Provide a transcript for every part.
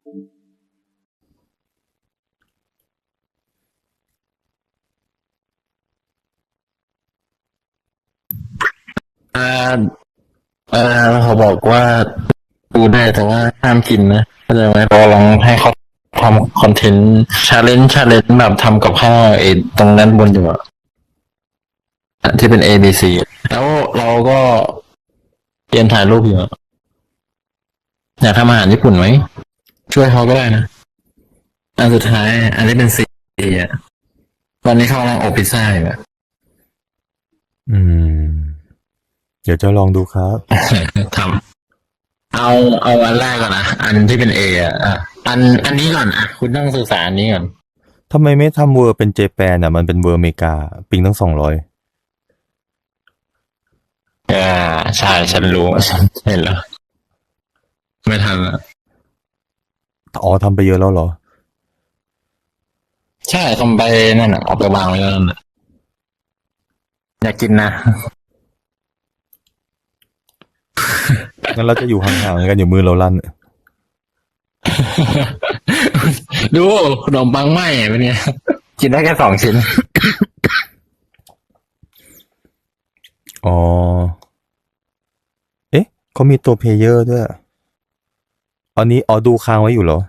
อ่าเอ่าเขาบอกว่าดูได้แต่ว่าห้ามกินนะเข้าใจไหมเราลองให้เขาทำคอนเทนต์ชาเลนจ์ชาเลนจ์แบบทำกับข้าวไอ้ตรงนั้นบนอยู่อะที่เป็น A B C แล้วเราก็เตรียมถ่ายรูปอยู่อะอยากทำอาหารญี่ปุ่นไหม ช่วยเขาก็ได้นะอันสุดท้าย อันนี้เป็น C อะตอนนี้เขากำลังอบพิซซ่าอยู่อะอืม เดี๋ยวจะลองดูครับ ทำเอาเอาอันแรกก่อนนะอันที่เป็นเออะอะอันอันนี้ก่อนอะคุณต้องศึกษาอันนี้ก่อนทำไมไม่ทำเวอร์เป็นเจแปนอะ มันเป็นเวอร์อเมริกา ปิงตั้งสองร้อยอ่าใช่ฉันรู้ฉันเห็นแล้ว ไม่ทันละ อ๋อทำไปเยอะแล้วเหรอ ใช่ทำไปนั่นอะเอาไปวางไว้แล้วนั่นน่ะอยากกินนะ งั้นเราจะอยู่ห่างๆกันอยู่มือเราลั่น ดูขนมปังไหม้เป็นไงกินได้แค่สองชิ้น อ๋อ เอ๊ะเขามีตัวเพลเยอร์ด้วย อันนี้อ๋อดูค้างไว้อยู่เหรอ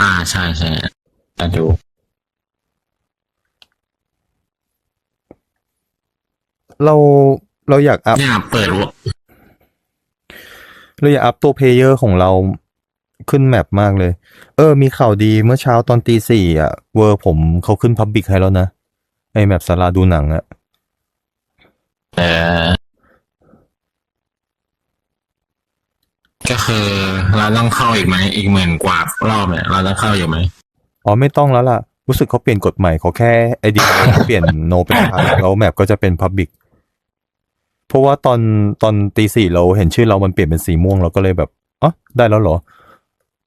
อ่าใช่ใช่อะดูเราเราอยากอัพเนี่ยเปิดวะเราอยากอัพตัวเพลเยอร์ของเราขึ้นแมปมากเลย เออ มีข่าวดีเมื่อเช้าตอนตีสี่อะ เวอร์ผมเขาขึ้นพับบิกให้แล้วนะ ไอแมปสาราดูหนังอะ เออ ก็คือเราต้องเข้าอีกไหมอีกหมื่นกว่ารอบเนี่ยเราต้องเข้าอยู่ไหมอ๋อไม่ต้องแล้วล่ะ รู้สึกเขาเปลี่ยนกฎใหม่เขาแค่ไอเดียเปลี่ยนโนเป็นพับแล้วแมปก็จะเป็นพับบิกเพราะว่าตอนตอนตีสี่เราเห็นชื่อเรามันเปลี่ยนเป็นสีม่วงเราก็เลยแบบอ๋อได้แล้วเหรอ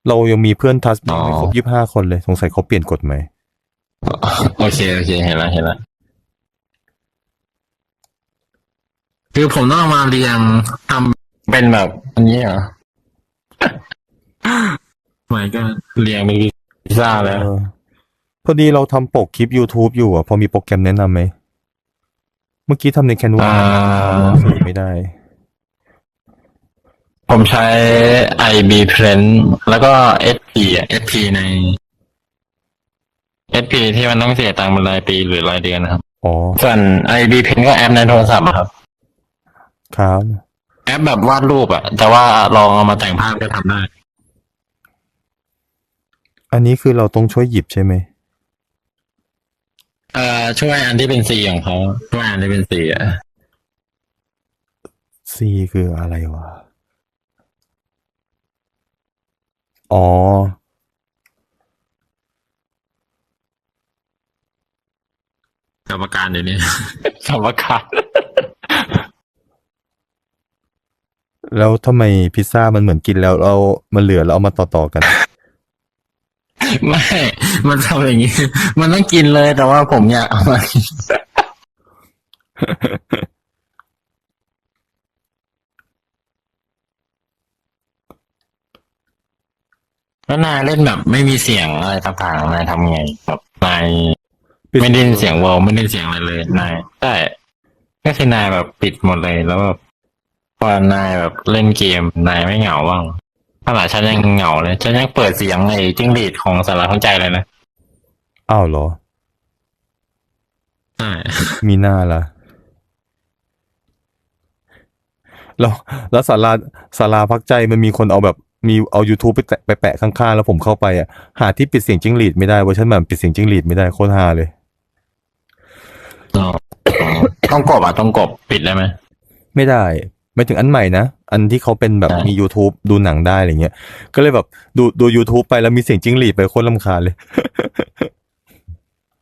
เรายังมีเพื่อนทัสบิกไม่ครบยี่ห้าคนเลย สงสัยเขาเปลี่ยนกฎใหม่โอเคโอเคเห็นแล้วเห็นแล้วคือผมต้องเอามาเรียงทำเป็นแบบอันนี้เหรอ ไม่ก็เรียงเป็นพิซซ่าแล้ว เออพอดีเราทำปกคลิป YouTube อยู่อะ พอมีโปรแกรมแนะนำไหม เมื่อกี้ทำใน Canva อ่าสีไม่ได้ ผมใช้ IB Print แล้วก็ SP อะ SP ใน SP ที่มันต้องเสียตังค์เป็นรายปีหรือรายเดือนนะครับ อ๋อ ส่วน IB Print ก็แอปในโทรศัพท์อะครับ ครับ แอปแบบวาดรูปอะแต่ว่าลองเอามาแต่งภาพก็ทำได้ อันนี้คือเราต้องช่วยหยิบใช่ไหมเอ่อช่วยอันที่เป็นสีของเขาช่วยอันที่เป็นสีอะ C คืออะไรวะ อ๋อ กรรมการเดี๋ยวนี้ กรรมการแล้วทำไมพิซซ่ามันเหมือนกินแล้วเรามันเหลือแล้วเอามาต่อๆกัน ไม่ มันทำอย่างนี้ มันต้องกินเลยแต่ว่าผมอยากเอามากินแล้วนายเล่นแบบไม่มีเสียงอะไรต่างๆนายทำไงแบบนายไม่ได้ยินเสียงวอลไม่ได้ยินเสียงอะไรเลยนายใช่ก็คือนายแบบปิดหมดเลยแล้วแบบพอนายแบบเล่นเกมนายไม่เหงาบ้าง ขนาดฉันยังเหงาเลย ฉันยังเปิดเสียงไอ้จิ้งหรีดของสาระเข้าใจเลยนะอ้าวเหรอ ใช่มีหน้าละแล้วแล้วศาลาศาลาพักใจมันมีคนเอาแบบมีเอา YouTube ไปแตะไปแปะข้างๆแล้วผมเข้าไปอะ หาที่ปิดเสียงจิ้งหรีดไม่ได้เวอร์ชันแบบปิดเสียงจิ้งหรีดไม่ได้โคตรฮาเลยอ๋อต้องกบอะต้องกบปิดได้ไหมไม่ได้ ไม่ถึงอันใหม่นะ อันที่เขาเป็นแบบอ่ามีมี YouTube ดูหนังได้อะไรเงี้ย ก็เลยแบบดูดู YouTube ไปแล้วมีเสียงจิ้งหรีดไปโคตรลำคาญเลย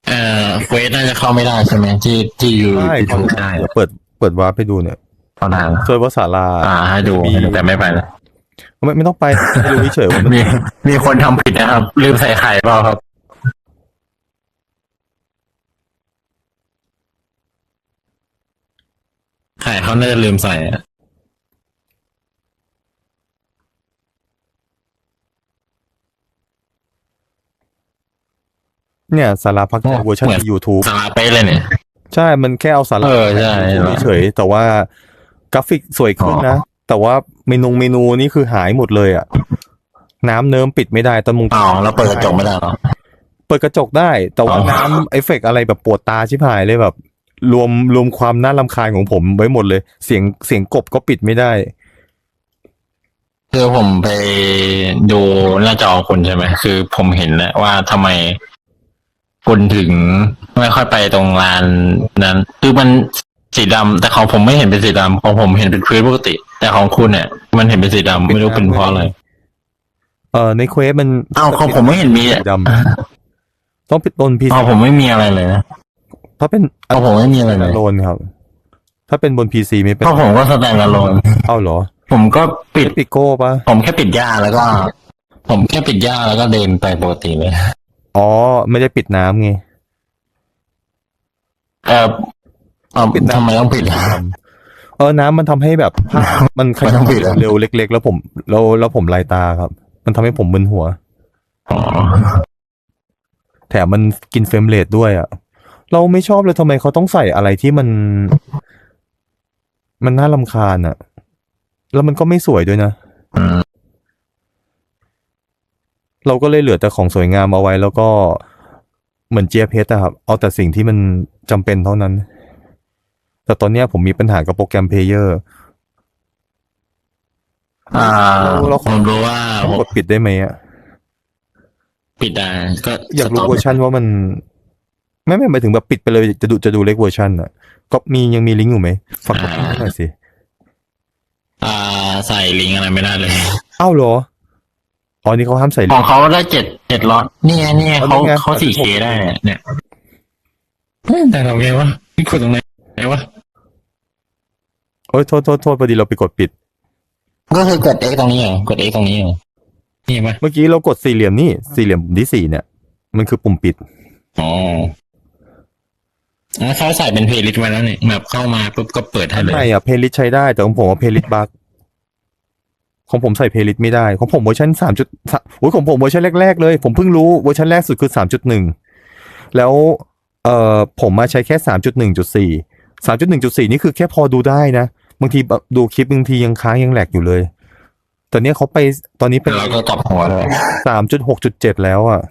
เอ่อเควสน่าจะเข้าไม่ได้ใช่ไหมที่ที่ยูใช่ยูเขาทูบได้เดี๋ยวเปิดเปิดวาร์ปให้ดูเนี่ยเข้าทางเซิร์ฟว่าศาลาอ่าให้ดูมีให้ดูแต่ไม่ไปนะไม่ไม่ต้องไปให้ดูเฉยๆว่ามันมีมีคนทำผิดนะครับ ลืมใส่ไข่เปล่าครับ ไข่เขาน่าจะลืมใส่อะ เนี่ยสาราพักใจโอ้เวอร์ชันเหมือนใน YouTube สาระเป๊ะเลยเนี่ย ใช่ มันแค่เอาสาระเออใช่เฉยๆแต่ว่ากราฟิกสวยขึ้นนะ แต่ว่าเมนูเมนูนี่คือหายหมดเลยอะ น้ำเนิ้มปิดไม่ได้ตอนมุงอ๋อแล้วเปิดกระจกไม่ได้เหรอ เปิดกระจกได้ แต่ว่าอ๋อ น้ำเอฟเฟกต์อะไรแบบปวดตาชิบหายเลยแบบ รวมรวมความน่ารำคาญของผมไว้หมดเลย เสียงเสียงกบก็ปิดไม่ได้ คือผมไปดูหน้าจอคุณใช่ไหมคือผมเห็นแล้วว่าทำไม คุณถึงไม่ค่อยไปตรงลานนั้น คือมันสีดำแต่ของผมไม่เห็นเป็นสีดำของผมเห็นเป็นพื้นปกติ แต่ของคุณเนี่ย มันเห็นเป็นสีดำไม่รู้เป็นเพราะอะไร เออในเควสมันอ้าวของผมไม่เห็นมีสีดำต้องปิดบนพีอ๋อผมไม่มีอะไรเลยนะถ้าเป็นของผมไม่มีอะไรเลยโลนครับ ถ้าเป็นบนพีซีไม่เป็นเพราะผมก็สแตนด์อะโลนเอ้าเหรอผมก็ปิด ปิโก้ปะผมแค่ปิดหญ้าแล้วก็ ผมแค่ปิดหญ้าแล้วก็เดินไปปกติเลย อ๋อ ไม่ได้ปิดน้ำไง เออเออปิดน้ำ ทำไมต้องปิดอะ เออน้ำมันทำให้แบบภาพมันขไม่ยัต้บองปิดอะเร็วเล็ก ๆ แล้วผมแล้วแล้วผมลายตาครับ มันทำให้ผมมึนหัว อ๋อแถมมันกินเฟรมเรทด้วยอะ่ะ เราไม่ชอบเลยทำไมเขาต้องใส่อะไรที่มัน มันน่าลำคาญอะ่ะ แล้วมันก็ไม่สวยด้วยนะ อืม เราก็เลยเหลือแต่ของสวยงามเอาไว้ แล้วก็เหมือนเจียเพชรอะครับ เอาแต่สิ่งที่มันจำเป็นเท่านั้น แต่ตอนเนี้ยผมมีปัญหากับโปรแกรมเพลเยอร์ อ่าเราผมรู้ว่าผมกดปิดได้ไหมอะปิดได้ก็อยากรู้เวอร์ชันว่ามัน ไม่ไม่หมายถึงแบบปิดไปเลยจะดูจะดูเล็กเวอร์ชันอะก็มียังมีลิงก์อยู่ไหมฝากกดลิงก์ให้หน่อยสิอ่าใส่ลิงก์อะไรไม่ได้เลย อ้าวเหรอ อ๋อนี่เขาห้ามใส่ขลิองงก์เขาได้เจ็ดเจ็ดร้อยนี่ไงนี่ไงเอาเขานี่ไง เขาสี่เคได้เนี่ยเฮ้ยแต่เราไงวะนี่กดตรงไหนไหนวะโอ้ยโทษโทษโทษพอดีเราไปกดปิด ก็คือกด X ตรงนี้เหรอกด X ตรงนี้เหรอนี่ปะเมื่อกี้เรากดสี่เหลี่ยมนี่สี่เหลี่ยมปุ่มที่สี่เนี่ย มันคือปุ่มปิด อ๋ออะเขาใส่เป็นเพลย์ลิสต์ไว้แล้วเนี่ยแบบเข้ามาปุ๊บก็เปิดให้เลย ไม่อะเพลย์ลิสใช้ได้แต่ของผมว่าเพลย์ลิสบัก ของผมใส่เพลย์ลิสไม่ได้ ของผมเวอร์ชันสามจุดโอ้ยของผมเวอร์ชันแรก ๆ เลย ผมเพิ่งรู้เวอร์ชันแรกสุดคือสามจุดหนึ่งแล้วเอ่อผมมาใช้แค่สามจุดหนึ่งจุดสี่สามจุดหนึ่งจุดสี่นี่คือแค่พอดูได้นะ บางทีแบบดูคลิปบางทียังค้างยังแหลกอยู่เลยแต่เนี้ยเขาไปตอนนี้เป็นเราก็กลับหัวเลยสามจุดหกจุดเจ็ดแล้วอะ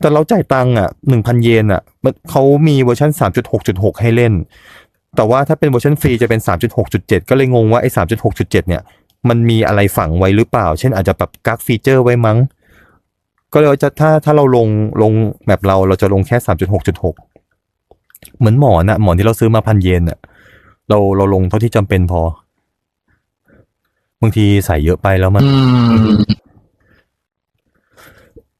แต่เราจ่ายตังค์อะหนึ่งพันเยนอะมันเขามีเวอร์ชันสามจุดหกจุดหกให้เล่น แต่ว่าถ้าเป็นเวอร์ชันฟรีจะเป็นสามจุดหกจุดเจ็ดก็เลยงงว่าไอ้สามจุดหกจุดเจ็ดเนี่ย มันมีอะไรฝังไว้หรือเปล่า เช่นอาจจะแบบกักฟีเจอร์ไว้มั้ง ก็เลยจะถ้าถ้าเราลงลงแบบเราเราจะลงแค่สามจุดหกจุดหกเหมือนหมอนอะหมอนที่เราซื้อมาพันเยนอะเราเราลงเท่าที่จำเป็นพอ บางทีใส่เยอะไปแล้วมันม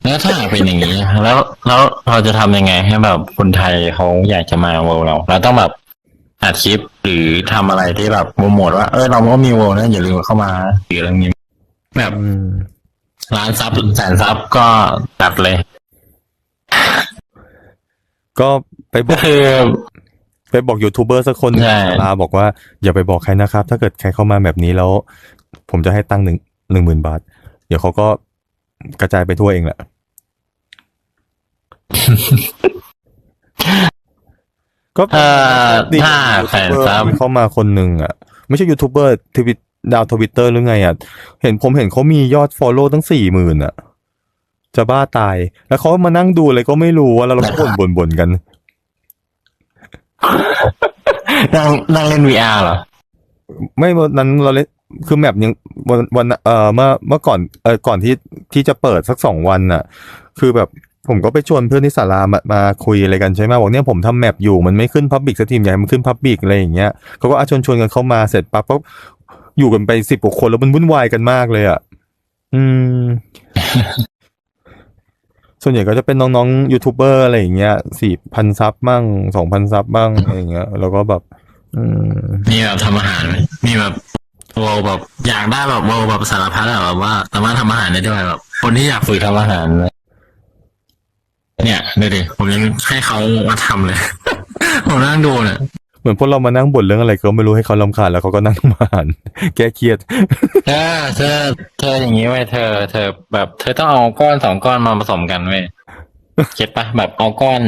แล้วถ้าเป็นอย่างนี้ แล้วแล้วเราจะทำยังไงให้แบบคนไทยเขาอยากจะมาเวลเรา เราต้องแบบ อัดคลิปหรือทำอะไรที่แบบโปรโมทว่าเออเราก็มีเวิลด์นะอย่าลืมเข้ามาหรืออะไรอย่างนี้แบบอืมร้านซับแสนซับก็ตัดเลย ก็ไปบก็อกคือไปบอกยูทูบเบอร์สักคนหนึ่งใช่ลาบอกว่าอย่าไปบอกใครนะครับ ถ้าเกิดใครเข้ามาแบบนี้แล้ว ผมจะให้ตั้งค์หนึ่งหนึ่งหมื่นบาท เดี๋ยวเขาก็กระจายไปทั่วเองแหละ ก็เอ่อดีถ้ายูแสทูบนเบอร์ซับ เข้ามาคนหนึ่งอะ ไม่ใช่ยูทูบเบอร์ทวิตดาวทวิตเตอร์หรือไงอะ เห็นผมเห็นเขามียอดฟอลโล่ตั้งสี่หมื่นอะ จะบ้าตาย แล้วเขามานั่งดูอะไรก็ไม่รู้ว่าแล้วเราก็บ่นบ่นบ่นกันนั่งนั่งเล่น VR เหรอ ไม่วันนั้นเราเล่นคือแมปยังวันวันเอ่อเมื่อเมื่อก่อนเออก่อนที่ที่จะเปิดสักสองวันน่ะ คือแบบ ผมก็ไปชวนเพื่อนที่ศาลามามาคุยอะไรกันใช่ไหมบอกเนี่ยผมทำแมปอยู่มันไม่ขึ้นพับบิกสักทีมใหญ่มันขึ้นพับบิกอะไรอย่างเงี้ยเขาก็อาชวนชวนกันเข้ามาเสร็จปั๊บก็อยู่กันไปสิบกว่าคนแล้วมันวุ่นวายกันมากเลยอะ อืม ส่วนใหญ่ก็จะเป็นน้องๆยูทูบเบอร์อะไรอย่างเงี้ยสี่พันซับบ้างสองพันซับบ้างอะไรอย่างเงี้ย แล้วก็แบบอมีแบบทำอาหารไหมมีแบบโวแบบอยากได้แบบโวแบบสารพัดอะแบบว่าสามารถทำอาหารได้ด้วยแบบ คนที่อยากฝึกทำอาหารนะ เนี่ยดูดิผมยังให้เขามาทำเลย ผมนั่งดูเนี่ยเหมือนพวกเรามานั่งบ่นเรื่องอะไรก็ไม่รู้ให้เขาลำคาญแล้วเขาก็นั่งมาอ่านแก้เครียดเธอเธอเธออย่างนี้ไว้ยเธอ เธอแบบเธอต้องเอาก้อนสองก้อนมาผสมกันเว้ยเก็ตปะแบบเอาก้อน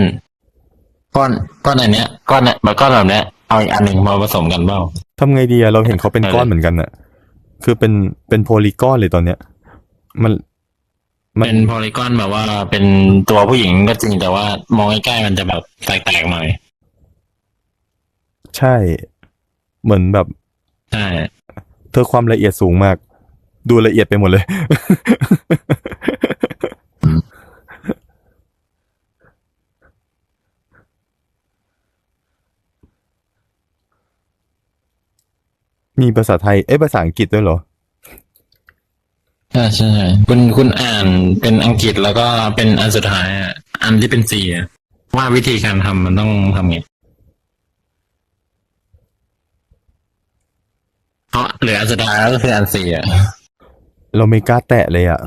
ก้อนก้อนอันเนี้ย ก้อนเนี่ยแบบก้อนแบบเนี้ยเอาอีกอันหนึ่งมาผสมกันเปล่าทำไงดีอะเราเห็นเขาเป็นเออก้อนเหมือนกันอะคือเป็นเป็นโพลีกอนเลยตอนเนี้ย มันมัน เป็นโพลีกอนแบบว่าเป็นตัวผู้หญิงก็จริงแต่ว่ามองใกล้ๆมันจะแบบแตกๆหน่อยใช่ เหมือนแบบใช่เธอความละเอียดสูงมาก ดูละเอียดไปหมดเลย มีภาษาไทย เอ้ยภาษาอังกฤษด้วยเหรอ ใช่ใช่ใช่คุณคุณอ่านเป็นอังกฤษแล้วก็เป็นอันสุดท้ายอะอันที่เป็นสีอะว่าวิธีการทำมันต้องทำไงเพราะเหลืออันสุดท้ายก็คืออันสี่อะเราไม่กล้าแตะเลยอะ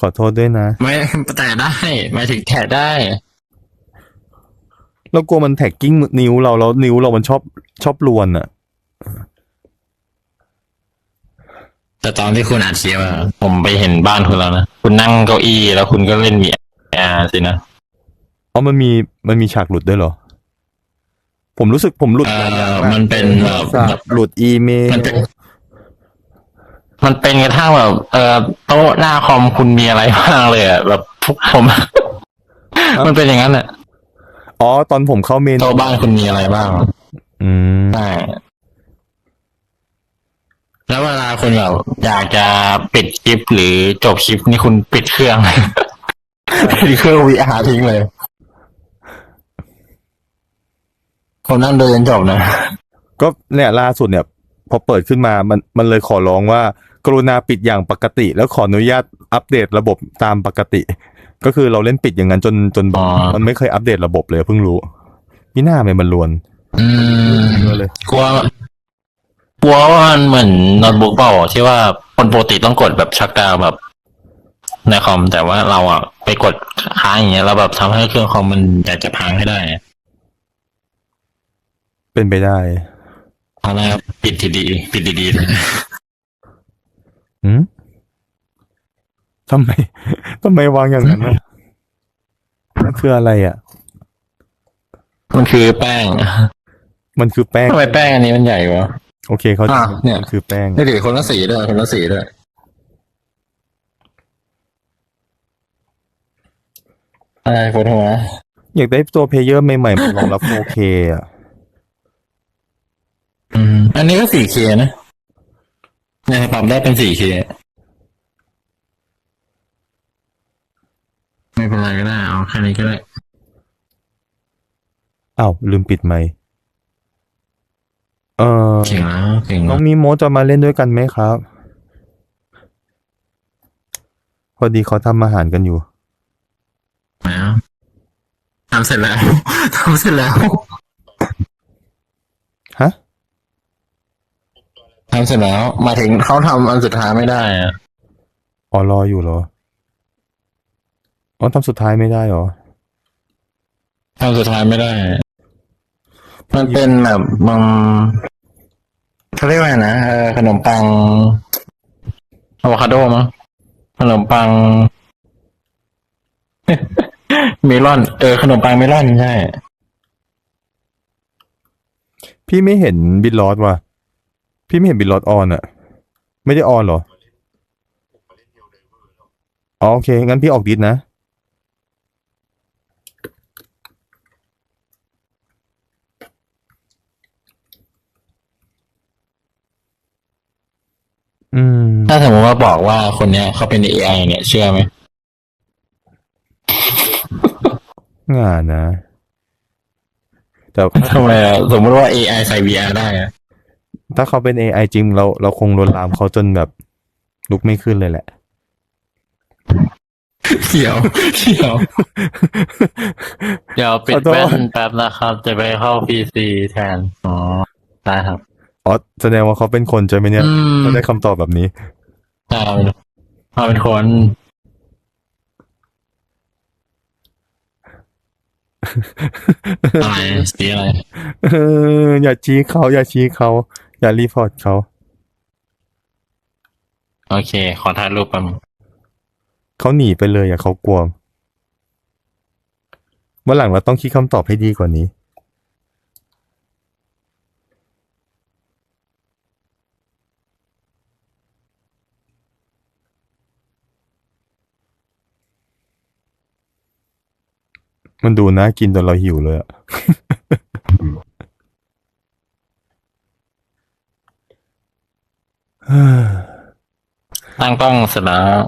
ขอโทษด้วยนะ ไม่แต่ได้หมายถึงแถะได้ เรากลัวมันแท็กกิ้งนิ้วเราแล้วนิ้วเรามันชอบชอบลวนอะ แต่ตอนที่คุณอัดคลิปอะผมไปเห็นบ้านคุณแล้วนะ คุณนั่งเก้าอี้แล้วคุณก็เล่น VR สินะ อ๋อมันมีมันมีฉากหลุดด้วยเหรอ ผมรู้สึกผมหลุดเอหลายอย่างอมากมันเป็นแบบฉากหลุดอีเมลมันเป็น มันเป็นกระทั่งแบบ เออโต๊ะหน้าคอมคุณมีอะไรบ้างเลยอะแบบพวกผม มันเป็นอย่างนั้นอะอ๋อตอนผมเข้าเมนโต๊ะบ้านคุณมีอะไรบ้างอืม ใช่ แล้วเวลาคุณแบบอยากจะปิดคลิปหรือจบคลิปนี่คุณปิดเครื่อง ปิดเครื่อง VR ทิ้งเลย ผมนั่งดูจนจบนะ ก็เนี่ยล่าสุดเนี่ย พอเปิดขึ้นมามันมันเลยขอร้องว่า กรุณาปิดอย่างปกติ แล้วขออนุญาตอัปเดตระบบตามปกติ ก็คือเราเล่นปิดอย่างนั้นจนจนอ๋อ มันไม่เคยอัปเดตระบบเลยเพิ่งรู้มีหน้าไหมมันลวน อืมเยอะเลยกลัว กลัวว่ามันเหมือนโน้ตบุ๊กเปล่าที่ว่าคนปกติต้องกดแบบชักดาวน์แบบในคอมแต่ว่าเราอะไปกดค้างอย่างเงี้ยแล้วแบบทำให้เครื่องคอมมันอยากจะพังให้ได้เป็นไปได้ตอนแรกปิดทีดีปิดดีๆเลยอืมทำไม ทำไมวางอย่างนั้นนะนั่นคืออะไรอะ มันคือแป้งมันคือแป้งทำไมแป้งอันนี้มันใหญ่วะ โอเคเขาใจอะเนี่ยมันคือแป้งนี่ถือคนละสีด้วยคนละสีด้วยอะไรปวดหัวอยากได้ตัวเพลเยอร์ใหม่ๆมารองรับ 4K อะอืมอันนี้ก็สี่เคนะเนี่ยปรับได้เป็นสี่เคไม่เป็นไรก็ได้เอาแค่นี้ก็ได้อ้าวลืมปิดไมค์ เออเก่งแล้วเก่งน้แล้อวงมีโมจะมาเล่นด้วยกันไหมครับ พอดีเขาทำอาหารกันอยู่แล้วทำเสร็จแล้ว ทำเสร็จแล้วฮะ ทำเสร็จแล้วมาถึงเขาทำอันสุดท้ายไม่ได้อะอ๋อรออยู่เหรอ อ๋อทำสุดท้ายไม่ได้เหรอ ทำสุดท้ายไม่ได้ มันเป็นแบบมัน เขาเรียกว่าไงนะเออขนมปังอะโวคาโดมั้งขนมปัง เมลอน เออ ขนมปังเมลอนใช่ พี่ไม่เห็นบิลลอดว่ะ พี่ไม่เห็นบิลลอดออนอะไม่ได้ออนเหรออ๋อโอเค งั้นพี่ออกดิสนะ อืม ถ้าสมมติว่าบอกว่าคนเนี้ยเขาเป็น AI เนี่ยเชื่อไหมงานนะ แต่ทำไมอะสมมติว่า AI ใส่ VR ได้อะถ้าเขาเป็น AI จริงเราเราคงลวนลามเขาจนแบบ ลุกไม่ขึ้นเลยแหละเขียวเขียวเดี๋ยวปิดขอโทษแว่นแป๊บนะครับ จะไปเข้า PC แทน อ๋อ ได้ครับ อ๋อ แสดงว่าเขาเป็นคนใช่ไหมเนี่ยอืม เขาได้คำตอบแบบนี้ ใช่เขาเป็นคนอะไรสีอะไร เออ อย่าชี้เขา อย่าชี้เขา อย่ารีพอร์ตเขา โอเค ขอถ่ายรูปแป๊บนึงเขาหนีไปเลยอะเขากลัววันหลังเราต้องคิดคำตอบให้ดีกว่านี้ มันดูน่ากินจนเราหิวเลยอะตั้งกล้องเสร็จแล้ว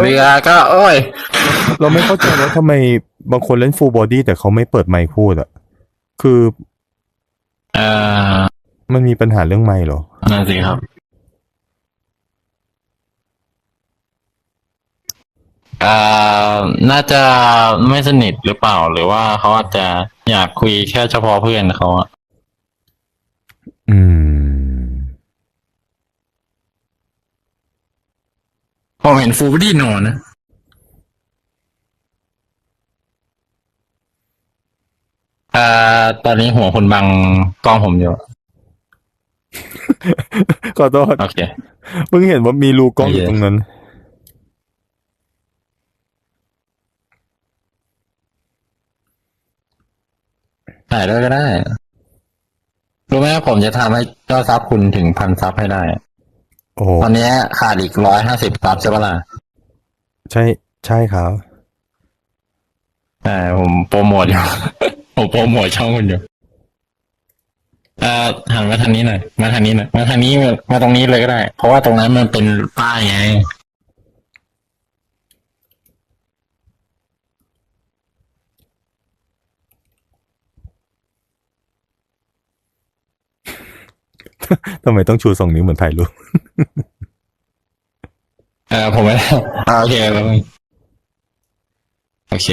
เรือก็โอ้ย เราไม่เข้าใจว่าทำไมบางคนเล่นฟูลบอดี้แต่เขาไม่เปิดไมค์พูดอะคือ เอ่อ มันมีปัญหาเรื่องไมค์เหรอ นั่นสิครับ อ่อน่าจะไม่สนิทหรือเปล่า หรือว่าเขาอาจจะอยากคุยแค่เฉพาะเพื่อนเขาอะอืม ผมเห็นฟูบดี้นอนนะเอ่อตอนนี้หัวคุณบังกล้องผมอยู่ ขอโทษโอเค เพิ่งเห็นว่ามีรูกล้องอยู่โอเคตรงนั้น ถ่ายด้วยก็ได้ รู้ไหมว่าผมจะทำให้ยอดซับคุณถึงพันซับให้ได้ โอ้โหตอนนี้ขาดอีกร้อยห้าสิบซับใช่ปะล่ะใช่ใช่ครับแต่ผมโปรโมทอยู่ ผมโปรโมทช่องคุณอยู่เอ่อหันมาทางนี้หน่อยมาทางนี้หน่อยมาทางนี้มาตรงนี้เลยก็ได้ เพราะว่าตรงนั้นมันเป็นป้ายไง ทำไมต้องชูสองนิ้วเหมือนถ่ายรูปเออผมไม่ได้อ่าโอเคแล้วมึงโอเค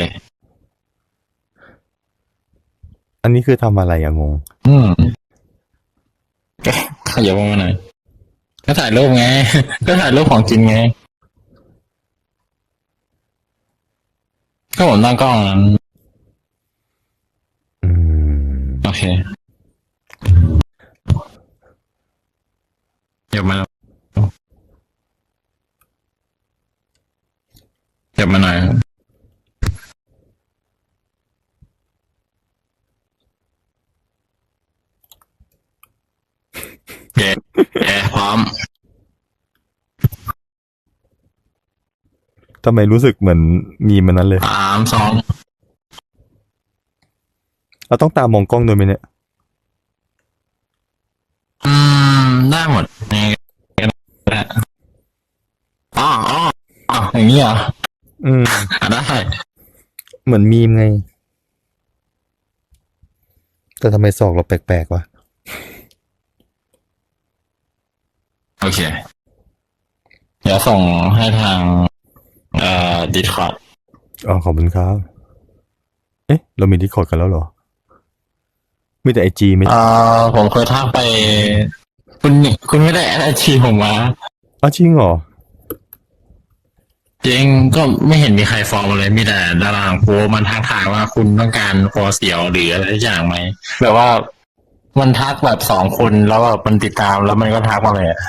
อันนี้คือทำอะไรอะงง อืมก็ขยับมาหน่อยก็ถ่ายรูปไง ก็ถ่ายรูปของจริงไง ก็ผมตั้งกล้องนั้นอืมโอเค เดี๋ยวมาเดี๋ยวมาหน่อยครับโอเคโอเคพร้อม ทำไมรู้สึกเหมือนมีมันนั้นเลย สามสองเราต้องตามมองกล้องด้วยไหมเนี่ย อืม ได้หมดยังไงก็ได้อ๋ออ๋อ อ๋ออย่างนี้เหรออืม อะได้เหมือนมีมไง แต่ทำไมศอกเราแปลกๆวะ โอเค เดี๋ยวส่งให้ทาง เอ่อดิสคอร์ดอ๋อขอบคุณครับ เอ๊ะ เรามีดิสคอร์ดกันแล้วเหรอ มีแต่ไอจีไม่เอ่อผมเคยทักไป คุณนี่คุณไม่ได้แอดไอจีผมมา อ้าวจริงเหรอ จริงก็ไม่เห็นมีใครฟอลมเลยมีแต่ดาราของโพมันทักทายว่าคุณต้องการคอเสียวหรืออะไรสักอย่างไหมแบบว่ามันทักแบบสองคนแล้วแบบมันติดตามแล้วมันก็ทักมาเลยอะ